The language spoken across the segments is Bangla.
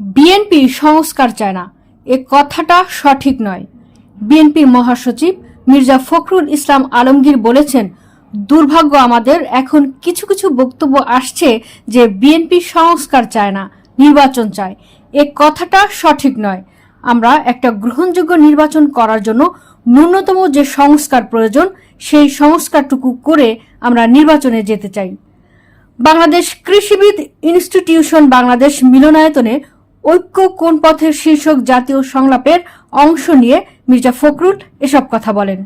বিএনপি সংস্কার চায় না। এ কথাটা সঠিক নয়। বিএনপির মহাসচিব মির্জা ফখরুল ইসলাম আলমগীর বলেছেন, দুর্ভাগ্য আমাদের, এখন কিছু কিছু বক্তব্য আসছে যে বিএনপি সংস্কার চায় না, নির্বাচন চায়। এ কথাটা সঠিক নয়। আমরা একটা গ্রহণযোগ্য নির্বাচন করার জন্য ন্যূনতম যে সংস্কার প্রয়োজন, সেই সংস্কারটুকু করে আমরা নির্বাচনে যেতে চাই। বাংলাদেশ কৃষিবিদ ইনস্টিটিউশন বাংলাদেশ মিলনায়তনে ঐক্য কোন পথের শীর্ষক জাতীয় সংলাপের অংশ নিয়ে মির্জা ফখরুল এসব কথা বলেন।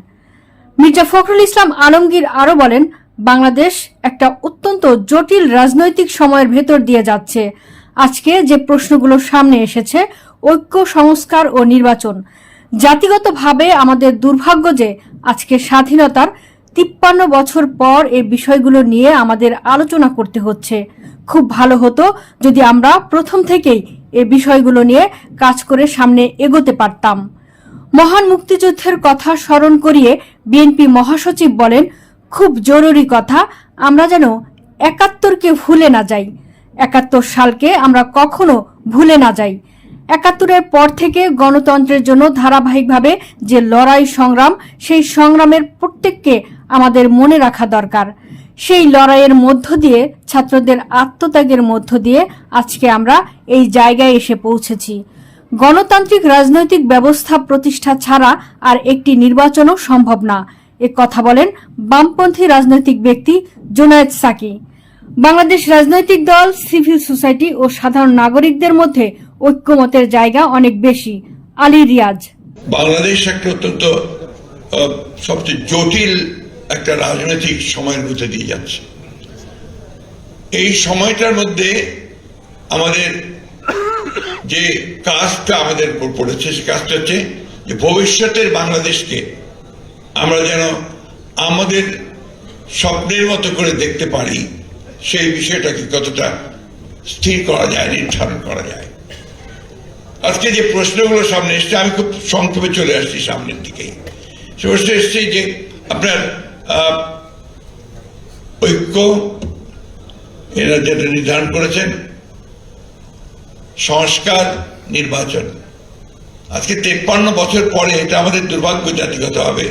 মির্জা ফখরুল ইসলাম আলমগীর আরও বলেন, বাংলাদেশ একটা অত্যন্ত জটিল রাজনৈতিক সময়ের ভেতর দিয়ে যাচ্ছে। আজকে যে প্রশ্নগুলো সামনে এসেছে, ঐক্য, সংস্কার ও নির্বাচন, জাতিগতভাবে আমাদের দুর্ভাগ্য যে আজকে স্বাধীনতার তিপ্পান্ন বছর পর এই বিষয়গুলো নিয়ে আমাদের আলোচনা করতে হচ্ছে। খুব ভালো হতো যদি আমরা প্রথম থেকেই এই বিষয়গুলো নিয়ে কাজ করে সামনে এগোতে পারতাম। মহান মুক্তিযুদ্ধের কথা স্মরণ করিয়ে বিএনপি মহাসচিব বলেন, খুব জরুরি কথা, আমরা যেন একাত্তরকে ভুলে না যাই। একাত্তর সালকে আমরা কখনো ভুলে না যাই। একাত্তরের পর থেকে গণতন্ত্রের জন্য ধারাবাহিকভাবে যে লড়াই সংগ্রাম, সেই সংগ্রামের প্রত্যেককে আমাদের মনে রাখা দরকার। সেই লড়াইয়ের মধ্য দিয়ে, ছাত্রদের আত্মত্যাগের মধ্য দিয়ে আজকে আমরা এই জায়গায় এসে পৌঁছেছি। গণতান্ত্রিক রাজনৈতিক ব্যবস্থা প্রতিষ্ঠা ছাড়া আর একটি নির্বাচনও সম্ভব না। এ কথা বলেন বামপন্থী রাজনৈতিক ব্যক্তি জোনায়েদ সাকি। বাংলাদেশ রাজনৈতিক দল, সিভিল সোসাইটি ও সাধারণ নাগরিকদের মধ্যে ঐক্যমতের জায়গা অনেক বেশি। আলী রিয়াজ। বাংলাদেশ একটা অত্যন্ত সবচেয়ে জটিল একটা রাজনৈতিক সময়ের মধ্যে দিয়ে যাচ্ছে। এই সময়টার মধ্যে আমাদের যে কাজটা আমাদের উপর পড়েছে, সে কাজটা হচ্ছে যে ভবিষ্যতের বাংলাদেশকে আমরা যেন আমাদের স্বপ্নের মতো করে দেখতে পারি, সেই বিষয়টাকে কতটা স্থির করা যায়, নির্ধারণ করা যায়। আজকে যে প্রশ্নগুলো সামনে এসছে, আমি খুব সংক্ষেপে চলে আসছি সামনের দিকেই। সে প্রশ্ন এসছে যে আপনার ঐক্য এরা যেটা নির্ধারণ করেছেন, সংস্কার, নির্বাচন। আজকে তেপ্পান্ন বছর পরে এটা আমাদের দুর্ভাগ্য জাতিগত হবে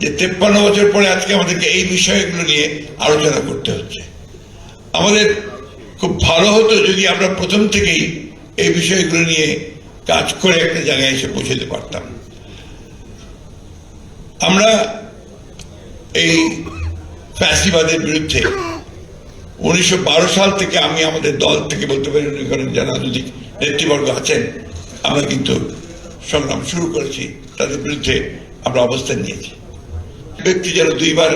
যে তেপ্পান্ন বছর পরে আজকে আমাদেরকে এই বিষয়গুলো নিয়ে আলোচনা করতে হচ্ছে। আমাদের খুব ভালো হতো যদি আমরা প্রথম থেকেই এই বিষয়গুলো নিয়ে কাজ করে একটা জায়গায় এসে পৌঁছতে পারতাম। আমরা এই ফ্যাসিবাদের বিরুদ্ধে উনিশশো বারো সাল থেকে আমি আমাদের দল থেকে বলতে পারি করেন যারা রাজনৈতিক নেতৃবর্গ আছেন, আমরা কিন্তু সংগ্রাম শুরু করেছি, তাদের বিরুদ্ধে আমরা অবস্থান নিয়েছি। ব্যক্তি যেন দুইবার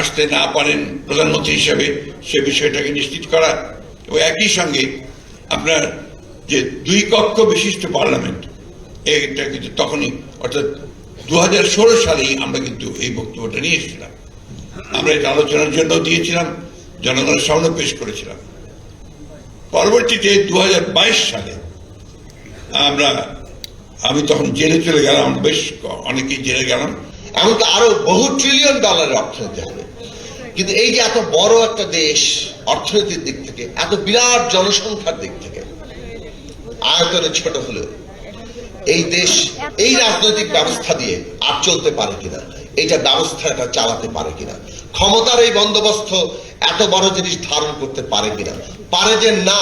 আসতে না পারেন প্রধানমন্ত্রী হিসাবে, সে বিষয়টাকে নিশ্চিত করা এবং একই সঙ্গে আপনার যে দুই কক্ষ বিশিষ্ট পার্লামেন্ট, এটা কিন্তু তখনই, অর্থাৎ দু হাজার ষোলো সালেই আমরা কিন্তু এই বক্তব্যটা নিয়ে এসেছিলাম। আমরা এটা আলোচনার জন্য দিয়েছিলাম, জনগণের সামনে পেশ করেছিলাম। পরবর্তীতে দু সালে আমরা, আমি তখন জেলে চলে গেলাম, বেশ অনেকেই জেলে গেলাম। এখন তো আরও বহু ট্রিলিয়ন ডলারের অর্থনীতি হবে। কিন্তু এই যে এত বড় একটা দেশ অর্থনীতির দিক থেকে, এত বিরাট জনসংখ্যার দিক থেকে, আয়তনে ছোট হলেও এই দেশ, এই রাজনৈতিক ব্যবস্থা দিয়ে আর চলতে পারে কিনা? এইটা ব্যবস্থাটা চালাতে পারে কিনা? ক্ষমতার এই বন্দোবস্ত এত বড় জিনিস ধারণ করতে পারে কিনা? পারে যে না,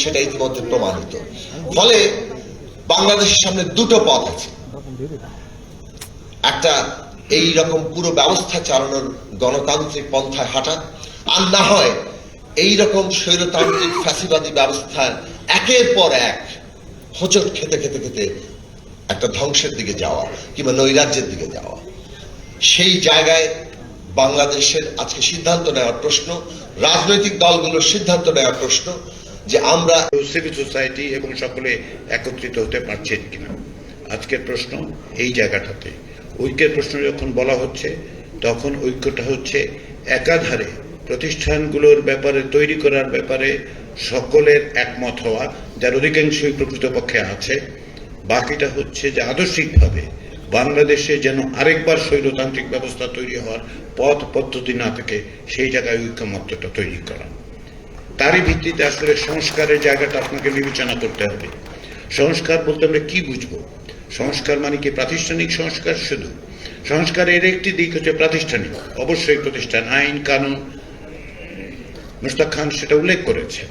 সেটা ইতিমধ্যে প্রমাণিত। ফলে বাংলাদেশের সামনে দুটো পথ আছে। একটা এই রকম পুরো ব্যবস্থা চালানোর গণতান্ত্রিক পন্থায় হাঁটা, আর না হয় এই রকম স্বৈরতান্ত্রিক ফ্যাসিবাদী ব্যবস্থার একের পর এক হোঁচট খেতে খেতে খেতে একটা ধ্বংসের দিকে যাওয়া কিংবা নৈরাজ্যের দিকে যাওয়া। সেই জায়গায় বাংলাদেশের আজকে সিদ্ধান্ত নেওয়ার প্রশ্ন, রাজনৈতিক দলগুলোর সিদ্ধান্ত নেওয়ার প্রশ্ন যে আমরা সিভিল সোসাইটি এবং সকলে একত্রিত হতে পারছেন কিনা। আজকের প্রশ্ন এই জায়গাটাতে। ঐক্যের প্রশ্ন যখন বলা হচ্ছে, তখন ঐক্যটা হচ্ছে একাধারে প্রতিষ্ঠানগুলোর ব্যাপারে, তৈরি করার ব্যাপারে সকলের একমত হওয়া, যার অধিকাংশই প্রকৃতপক্ষে আছে। বাকিটা হচ্ছে যে আদর্শিকভাবে বাংলাদেশে যেন আরেকবার স্বৈরতান্ত্রিক ব্যবস্থা তৈরি হওয়ার পথ পদ্ধতি না থাকে, সেই জায়গায় ঐক্যমত্যটা তৈরি করা। তারই ভিত্তিতে আসলে সংস্কারের জায়গাটা আপনাকে বিবেচনা করতে হবে। সংস্কার বলতে আমরা কি বুঝব? সংস্কার মানে কি প্রাতিষ্ঠানিক সংস্কার? শুধু। সংস্কারের একটি দিক হচ্ছে প্রাতিষ্ঠানিক। অবশ্যই প্রতিষ্ঠান, আইন, কানুন। মুস্তাক খান সেটা উল্লেখ করেছে।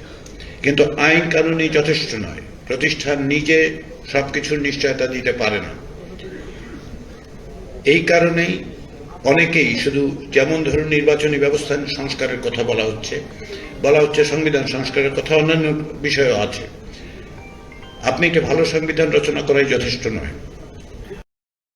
কিন্তু আইন কানুনই যথেষ্ট নয়। প্রতিষ্ঠান নিজে সবকিছুর নিশ্চয়তা দিতে পারে না। এই কারণেই অনেকেই শুধু যেমন ধরুন নির্বাচনী ব্যবস্থা সংস্কারের কথা বলা হচ্ছে বলা হচ্ছে সংবিধান সংস্কারের কথা, অন্যান্য বিষয়ও আছে। আপনি একটি ভালো সংবিধান রচনা করাই যথেষ্ট নয়।